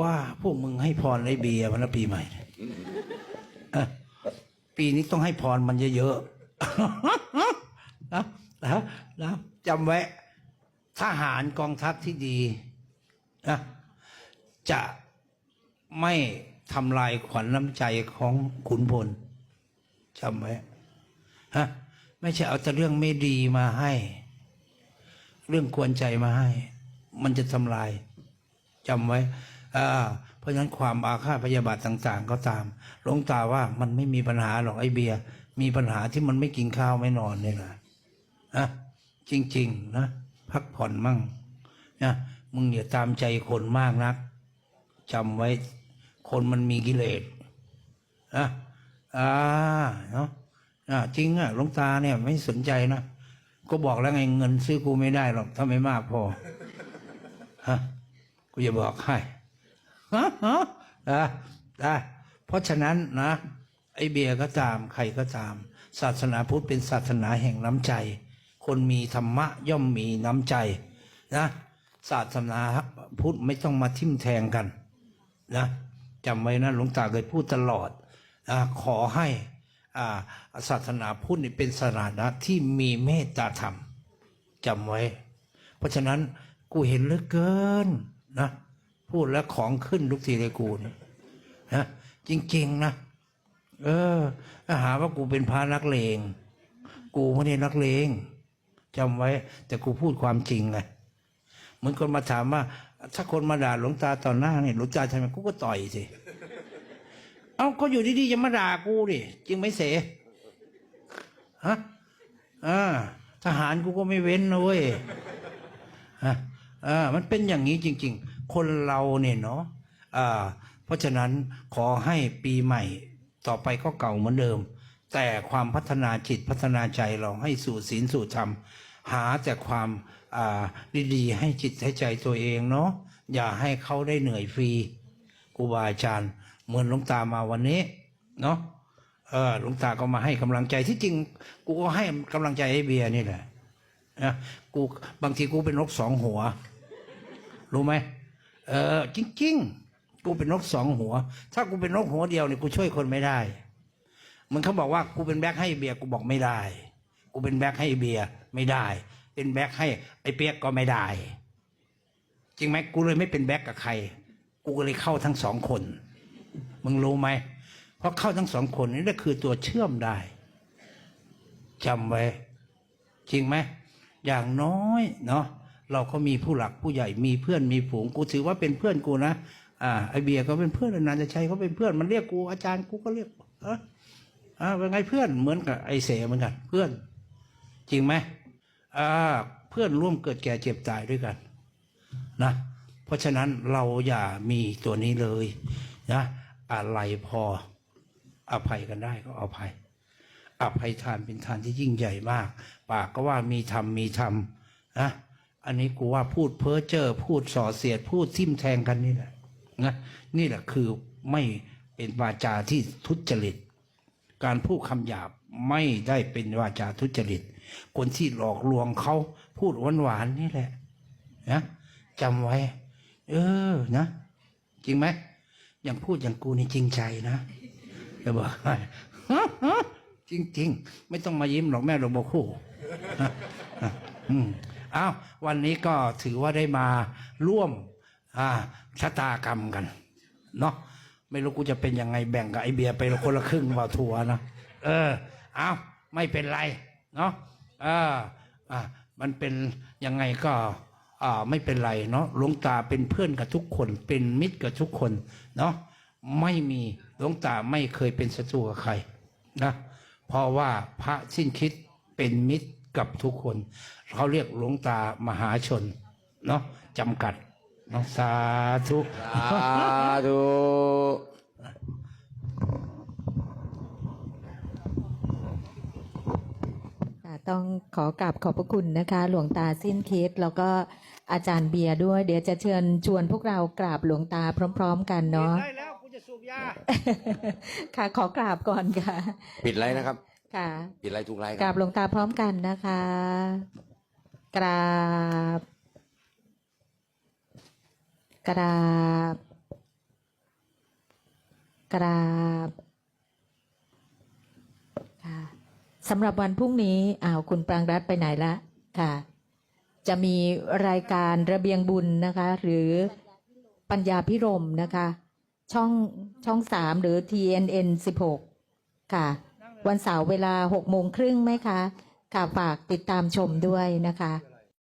ว่าพวกมึงให้พรไอ้เบียร์มันะปีใหม่ปีนี้ต้องให้พรมันเยอะๆนะนะนะจำไว้ทหารกองทัพที่ดีนะจะไม่ทำลายขวัญน้ำใจของขุนพลจำไว้ฮะไม่ใช่เอาแต่เรื่องไม่ดีมาให้ เรื่องกวนใจมาให้ มันจะทำลายจำไว้ เพราะฉะนั้นความอาฆาตพยาบาทต่างๆ ก็ตามหลวงตาว่ามันไม่มีปัญหาหรอกไอ้เบียร์มีปัญหาที่มันไม่กินข้าวไม่นอนนี่แหละนะจริง ๆ นะพักผ่อนมั่งนะมึงอย่าตามใจคนมากนักจำไว้คนมันมีกิเลสนะอ่าเนาะอ่าจริงอะหลวงตาเนี่ย ไม่สนใจนะก็บอกแล้วไงเงินซื้อกูไม่ได้หรอกถ้าไม่มากพอฮะกูจะบอกให้ ฮะฮะอะได้เพราะฉะนั้นนะไอเบียก็ตามใครก็ตาม ศาสนาพุทธเป็นศาสนาแห่งน้ำใจ คนมีธรรมะย่อมมีน้ำใจนะศาสนาพุทธไม่ต้องมาทิ่มแทงกันนะจำไว้นะหลวงตาเคยพูดตลอดอาขอให้อ่าศาสนาพุทธนี่เป็นศาสนาที่มีเมตตาธรรมจำไว้ เพราะฉะนั้นกูเห็นเหลือเกินนะ พูดแล้วของขึ้นทุกทีเลยกูเนี่ยนะจริง ๆ นะ เออถ้าหาว่ากูเป็นพระนักเลง กูไม่ได้นักเลงจำไว้ แต่กูพูดความจริงไงเหมือนคนมาถามว่า ถ้าคนมาด่าหลวงตาต่อหน้าเนี่ยหลวงตาทำไมกูก็ต่อยสิเอาก็อยู่ดีๆจะมาด่ากูดิจริงไหมเสฮะอ่าทหารกูก็ไม่เว้นนะเว้ยฮะอ่ามันเป็นอย่างนี้จริง ๆ คนเราเนี่ยเนาะเพราะฉะนั้นขอให้ปีใหม่ต่อไปก็เก่าเหมือนเดิม แต่ความพัฒนาจิตพัฒนาใจเราให้สู่ศีลสู่ธรรม หาแต่ความดีๆให้จิตให้ใจตัวเองเนาะอย่าให้เขาได้เหนื่อยฟรีครูบาอาจารย์เหมือนหลวงตามาวันนี้เนาะเออหลวงตาก็มาให้กำลังใจที่จริง กูก็ให้กำลังใจไอ้เบียร์นี่แหละนะกูบางทีกูเป็นนกสองหัว รู้ไหม เออจริงๆ กูเป็นนกสองหัว ถ้ากูเป็นนกหัวเดียวเนี่ยกูช่วยคนไม่ได้ มันเขาบอกว่ากูเป็นแบ็คให้เบียร์กูบอกไม่ได้ กูเป็นแบ็คให้เบียร์ไม่ได้ เป็นแบ็คให้ไอ้เปียกก็ไม่ได้ จริงไหมกูเลยไม่เป็นแบ็คกับใคร กูก็เลยเข้าทั้งสองคน มึงรู้ไหมเพราะเข้าทั้งสองคนนี่ก็คือตัวเชื่อมได้จำไว้ จริงไหมอย่างน้อยเนาะ เราก็มีผู้หลักผู้ใหญ่มีเพื่อนมีฝูงกูถือว่าเป็นเพื่อนกูนะอ่าไอเบียก็เป็นเพื่อนอนันตชัยเขาเป็นเพื่อนมันเรียกกูอาจารย์กูก็เรียกเอออ่าเป็นไงเพื่อนเหมือนกับไอเสเหมือนกันเพื่อน จริงไหมอ่าเพื่อนร่วมเกิดแก่เจ็บตายด้วยกันนะเพราะฉะนั้นเราอย่ามีตัวนี้เลยนะอะไรพออภัยกันได้ก็อภัย อภัยทานเป็นทานที่ยิ่งใหญ่มาก ปากก็ว่ามีธรรมมีธรรมนะ อันนี้กูว่าพูดเพ้อเจ้อพูดส่อเสียด พูดทิ่มแทงกันนี่แหละนะนี่แหละคือไม่เป็นวาจาที่ทุจริต การพูดคำหยาบไม่ได้เป็นวาจาทุจริต คนที่หลอกลวงเขาพูดหวานๆนี่แหละนะจำไว้ เออนะ จริงไหมอย่างพูดอย่างกูนี่จริงใจนะจะบอกให้จริงๆไม่ต้องมายิ้มหรอกแม่หลวงพ่อคู่อืม อ้าววันนี้ก็ถือว่าได้มาร่วมอ่าชะตากรรมกันเนาะไม่รู้กูจะเป็นยังไงแบ่งกับไอเบียไปคนละครึ่งว่าทัวนะเออเอ้าไม่เป็นไรเนาะเอออ่ามันเป็นยังไงก็อ่าไม่เป็นไรเนาะหลวงตาเป็นเพื่อนกับทุกคน เป็นมิตรกับทุกคนเนาะไม่มีหลวงตาไม่เคยเป็นศัตรูกับใครนะเพราะว่าพระสิ้นคิดเป็นมิตร กับทุกคน เขาเรียกหลวงตามหาชนเนาะจำกัดเนาะสาธุสาธุค่ะต้องขอกราบขอบพระคุณนะคะ หลวงตาสิ้นคิดแล้วก็อาจารย์เบียร์ด้วย เดี๋ยวจะเชิญชวนพวกเรากราบหลวงตาพร้อม ๆ กันเนาะได้แล้วกูจะสูบยาค่ะขอกราบก่อนค่ะ ปิดไลน์นะครับ ค่ะปิดไลน์ทุกไลน์คกรารับ บหลวงตาพร้อมกันนะคะ กราบ กราบ กราบค่ะสำหรับวันพรุ่งนี้อ้าวคุณปรางรัตน์ไปไหนละค่ะ จะมีรายการระเบียงบุญนะคะ หรือปัญญาพิรมนะคะ ช่องช่องสามหรือ TNN 16ค่ะ วันเสาร์เวลาหกโมงครึ่งไหมคะค่ะฝากติดตามชมด้วยนะคะ